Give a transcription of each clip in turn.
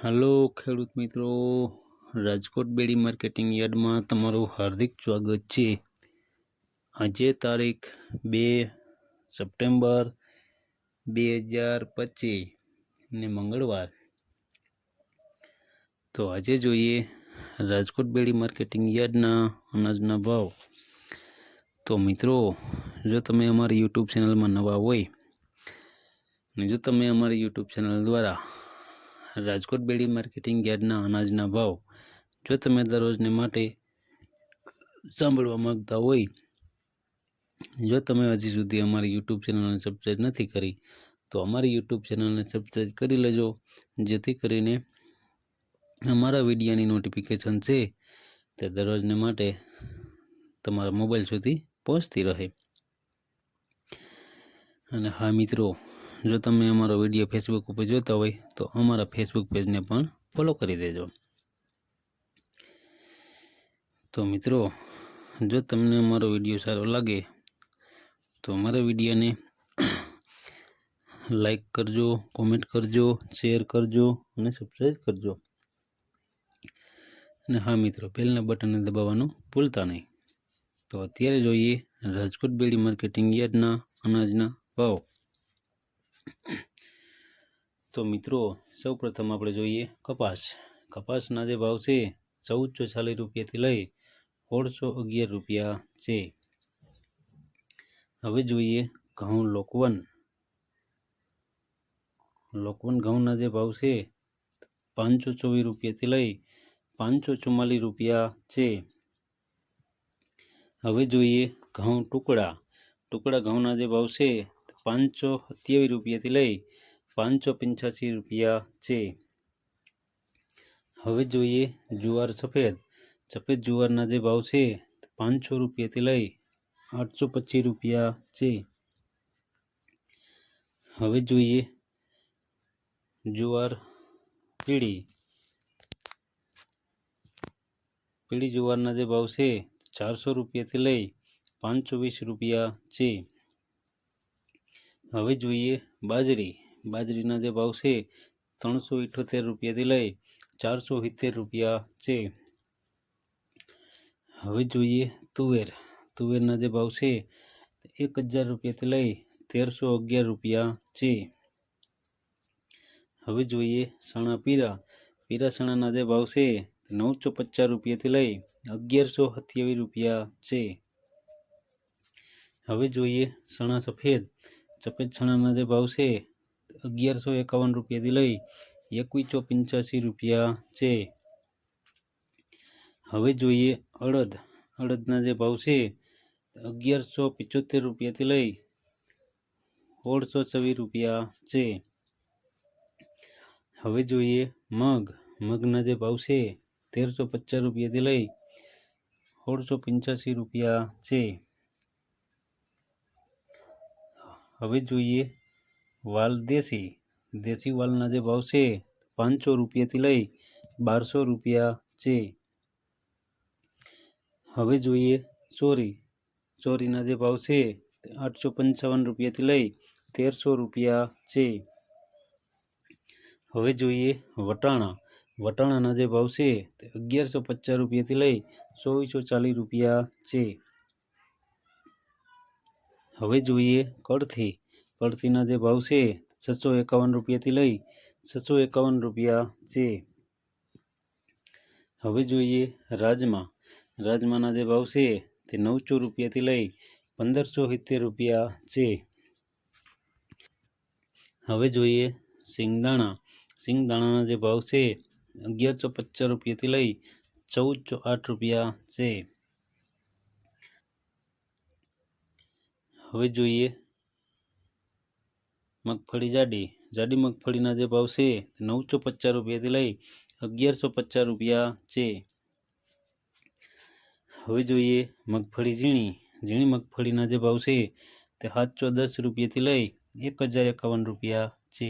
Hello ખેડૂત મિત્રો, રાજકોટ બેડી marketing યાર્ડમાં તમારું હાર્દિક સ્વાગત છે. આજે તારીખ બે સપ્ટેમ્બર બે હજાર પચીસ ને મંગળવાર. તો આજે જોઈએ રાજકોટ બેડી માર્કેટિંગ યાર્ડના અનાજના ભાવ. તો મિત્રો, જો તમે અમારી યુટ્યુબ ચેનલમાં નવા હોય અને જો તમે અમારી યુટ્યુબ ચેનલ દ્વારા રાજકોટ બેડી માર્કેટિંગ યાર્ડના અનાજના ભાવ જો તમે દરરોજને માટે સાંભળવા માંગતા હોય, જો તમે હજી સુધી અમારી યુટ્યુબ ચેનલને સબસ્ક્રાઈબ નથી કરી, તો અમારી યુટ્યુબ ચેનલને સબસ્ક્રાઈબ કરી લેજો, જેથી કરીને અમારા વિડીયોની નોટિફિકેશન છે તે દરરોજને માટે તમારા મોબાઈલ સુધી પહોંચતી રહે. અને હા મિત્રો જો તમે અમારો વીડિયો ફેસબુક ઉપર જોતા હોય, તો અમારા ફેસબુક પેજને પણ ફોલો કરી દેજો. તો મિત્રો, જો તમને અમારો વીડિયો સારો લાગે, તો અમારા વિડીયોને લાઈક કરજો કોમેન્ટ કરજો શેર કરજો અને સબસ્ક્રાઈબ કરજો. અને હા મિત્રો, બેલના બટનને દબાવવાનું ભૂલતા નહીં. તો અત્યારે જોઈએ રાજકોટ બેડી માર્કેટિંગ યાર્ડના અનાજના ભાવ. તો મિત્રો સૌ પ્રથમ આપણે જોઈએ કપાસ. કપાસના જે ભાવ છે, ચૌદસો ચાલીસ રૂપિયાથી લઈ સોળસો અગિયાર રૂપિયા છે. હવે જોઈએ ઘઉં લોકવન. લોકવન ઘઉંના જે ભાવ છે, પાંચસો ચોવીસ રૂપિયાથી લઈ પાંચસો ચુમ્માલીસ રૂપિયા છે. હવે જોઈએ ઘઉં ટુકડા. ટુકડા ઘઉંના જે ભાવ છે પાંચસો સત્યાવીસ રૂપિયાથી લઈ પાંચસો પંચ્યાસી રૂપિયા છે. હવે જોઈએ જુવાર સફેદ. સફેદ જુવારના જે ભાવ છે પાંચસો રૂપિયાથી લઈ આઠસો પચીસ રૂપિયા છે. હવે જોઈએ જુવાર પીળી. પીળી જુવારના જે ભાવ છે, ચારસો રૂપિયાથી લઈ પાંચસો વીસ રૂપિયા છે. હવે જોઈએ બાજરી. બાજરીના જે ભાવ છે, ત્રણસો ઇઠોતેર રૂપિયાથી લઈ ચારસો સિત્તેર રૂપિયા છે. હવે જોઈએ તુવેર. તુવેરના જે ભાવ છે, એક હજાર રૂપિયાથી લઈ તેરસો અગિયાર રૂપિયા છે. હવે જોઈએ સણા પીરા. પીરા સણાના જે ભાવ છે, નવસો પચાસ રૂપિયાથી લઈ અગિયારસો સત્યાવીસ રૂપિયા છે. હવે જોઈએ સણા સફેદ. સફેદ ચણાના જે ભાવ છે, અગિયારસો એકાવન રૂપિયાથી લઈ એકવીસો પંચ્યાસી રૂપિયા છે. હવે જોઈએ અડદ. અડદના જે ભાવ છે, અગિયારસો પિચોતેર રૂપિયાથી લઈ સોળસો છવ્વીસ રૂપિયા છે. હવે જોઈએ મગ. મગના જે ભાવ છે, તેરસો પચાસ રૂપિયાથી લઈ સોળસો પંચ્યાસી રૂપિયા છે. હવે જોઈએ વાલ દેશી. દેશી વાલના જે ભાવ છે, પાંચસો રૂપિયાથી લઈ બારસો રૂપિયા છે. હવે જોઈએ ચોરી ચોરીના જે ભાવ છે, આઠસો પંચાવન રૂપિયાથી લઈ તેરસો રૂપિયા છે. હવે જોઈએ વટાણા. વટાણાના જે ભાવ છે, તે અગિયારસો પચાસ રૂપિયાથી લઈ ચોવીસો ચાલીસ રૂપિયા છે. હવે જોઈએ કળથી. કળથીના જે ભાવ છે, છસો એકાવન રૂપિયાથી લઈ છસો એકાવન રૂપિયા છે. હવે જોઈએ રાજમા. રાજમાના જે ભાવ છે, તે નવસો રૂપિયાથી લઈ પંદરસો સિત્તેર રૂપિયા છે. હવે જોઈએ સિંગદાણા. સિંગદાણાના જે ભાવ છે, અગિયારસો પચાસ રૂપિયાથી લઈ ચૌદસો આઠ રૂપિયા છે. હવે જોઈએ. મગફળી જાડી. જાડી મગફળીના જે ભાવ છે નવસો પચાસ રૂપિયાથી લઈ અગિયારસો પચાસ રૂપિયા છે. હવે જોઈએ મગફળી ઝીણી. ઝીણી મગફળીના જે ભાવ છે તે સાતસો દસ રૂપિયાથી લઈ એક હજાર એકાવન રૂપિયા છે.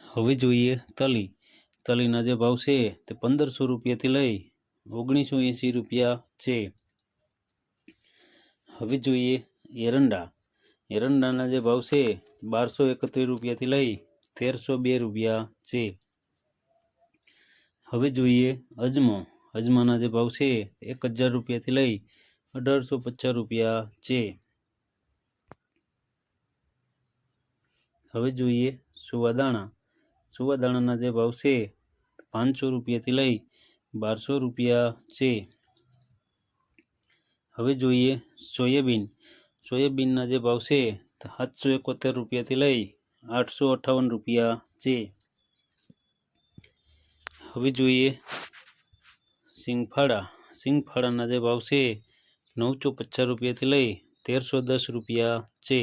હવે જોઈએ તલી. તલીના જે ભાવ છે તે પંદરસો રૂપિયાથી લઈ ઓગણીસો એંસી રૂપિયા છે. હવે જોઈએ એરંડા. એરંડાના જે ભાવ છે, બારસો એકત્રીસ રૂપિયાથી લઈ તેરસો બે રૂપિયા છે. હવે જોઈએ અજમો. અજમાના જે ભાવ છે, એક હજાર રૂપિયાથી લઈ અઢારસો પચાસ રૂપિયા છે. હવે જોઈએ સુવાદાણા. સુવાદાણાના જે ભાવ છે, પાંચસો રૂપિયાથી લઈ બારસો રૂપિયા છે. હવે જોઈએ સોયાબીન. સોયાબીનના જે ભાવ છે સાતસો એકોતેર રૂપિયાથી લઈ આઠસો અઠ્ઠાવન રૂપિયા છે. હવે જોઈએ સિંગફાળા સિંગફાળાના જે ભાવ છે, નવસો પચાસ રૂપિયાથી લઈ તેરસો દસ રૂપિયા છે.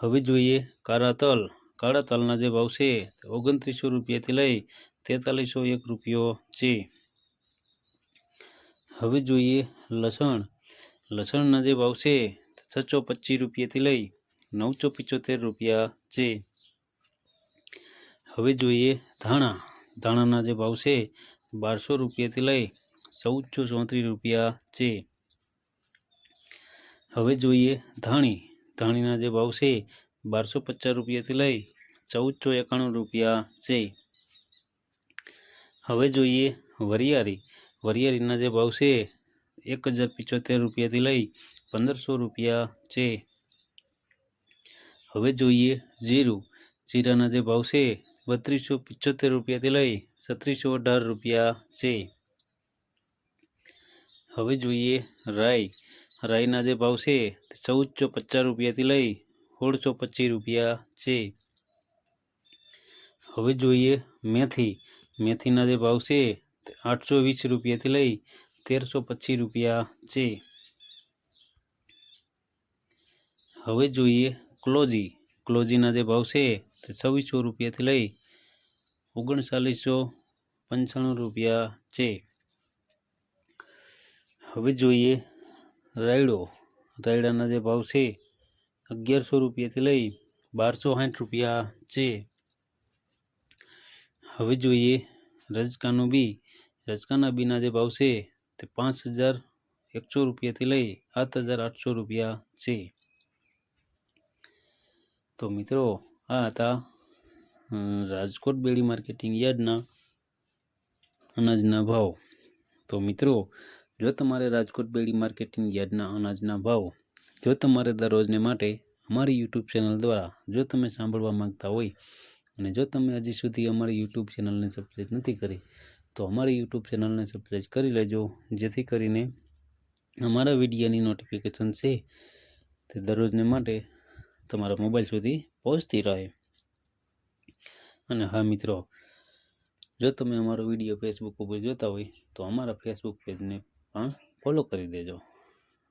હવે જોઈએ કાળા તલ. કાળા તલના જે ભાવ છે ઓગણત્રીસો રૂપિયાથી લઈ તેતાલીસો એક રૂપિયો છે. હવે જોઈએ લસણ. લસણના જે ભાવ છે છસો પચીસ રૂપિયાથી લઈ નવસો પિચોતેર રૂપિયા છે. હવે જોઈએ ધાણા. ધાણાના જે ભાવ છે, બારસો રૂપિયાથી લઈ ચૌદસો ચોત્રીસ રૂપિયા છે. હવે જોઈએ ધાણી. ધાણીના જે ભાવ છે, બારસો પચાસ રૂપિયાથી લઈ ચૌદસો એકાણું રૂપિયા છે. હવે જોઈએ વરિયાળી. વરિયાળીના જે ભાવ છે, એક હજાર પિચોતેર રૂપિયાથી લઈ પંદરસો રૂપિયા છે. હવે જોઈએ જીરું. જીરાના જે ભાવ છે, બત્રીસો પિચોતેર રૂપિયાથી લઈ છત્રીસો અઢાર રૂપિયા છે. હવે જોઈએ રાઈ. રાઈના જે ભાવ છે, તે ચૌદસો પચાસ રૂપિયાથી લઈ સોળસો પચીસ રૂપિયા છે. હવે જોઈએ મેથી. મેથીના જે ભાવ છે આઠસો વીસ રૂપિયાથી લઈ તેરસો પચીસ રૂપિયા છે. હવે જોઈએ ક્લોજી. ક્લોજીના જે ભાવ છે તે છવ્વીસો રૂપિયાથી લઈ ઓગણચાલીસો પંચાણું રૂપિયા છે. હવે જોઈએ રાયડો. રાયડાના જે ભાવ છે અગિયારસો રૂપિયાથી લઈ બારસો સાઠ રૂપિયા છે. હવે જોઈએ રજકાનું બી, રજકાના બીના જે ભાવ છે તે પાંચ હજાર એકસો રૂપિયાથી લઈ સાત હજાર આઠસો રૂપિયા છે. તો મિત્રો, આ હતા રાજકોટ બેડી માર્કેટિંગ યાર્ડના અનાજના ભાવ. તો મિત્રો, જો તમારે રાજકોટ બેડી માર્કેટિંગ યાર્ડના અનાજના ભાવ, જો તમારે દરરોજને માટે અમારી યુટ્યુબ ચેનલ દ્વારા જો તમે સાંભળવા માંગતા હોય અને જો તમે હજી સુધી અમારી યુટ્યુબ ચેનલને સબસ્ક્રાઈબ નથી કરી, તો અમારી યુટ્યુબ ચેનલને સબસ્ક્રાઈબ કરી લેજો. જેથી કરીને અમારા વિડીયોની નોટિફિકેશન છે તે દરરોજને માટે તમારા મોબાઈલ સુધી પહોંચતી રહે. અને હા મિત્રો, જો તમે અમારો વીડિયો ફેસબુક ઉપર જોતા હોય, તો અમારા ફેસબુક પેજને પણ ફોલો કરી દેજો.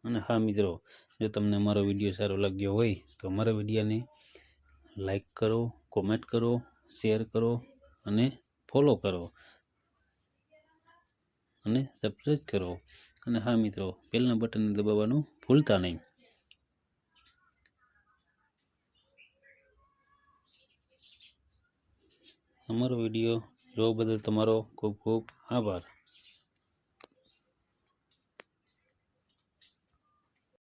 અને હા મિત્રો, જો તમને અમારો વીડિયો સારો લાગ્યો હોય, તો અમારા વિડીયોને લાઈક કરો કોમેન્ટ કરો શેર કરો અને ફોલો કરો. અને સબસ્ક્રાઈબ કરો. અને હા મિત્રો, બેલના બટનને દબાવવાનું ભૂલતા નહીં. અમારો વીડિયો જોવા બદલ તમારો ખૂબ ખૂબ આભાર.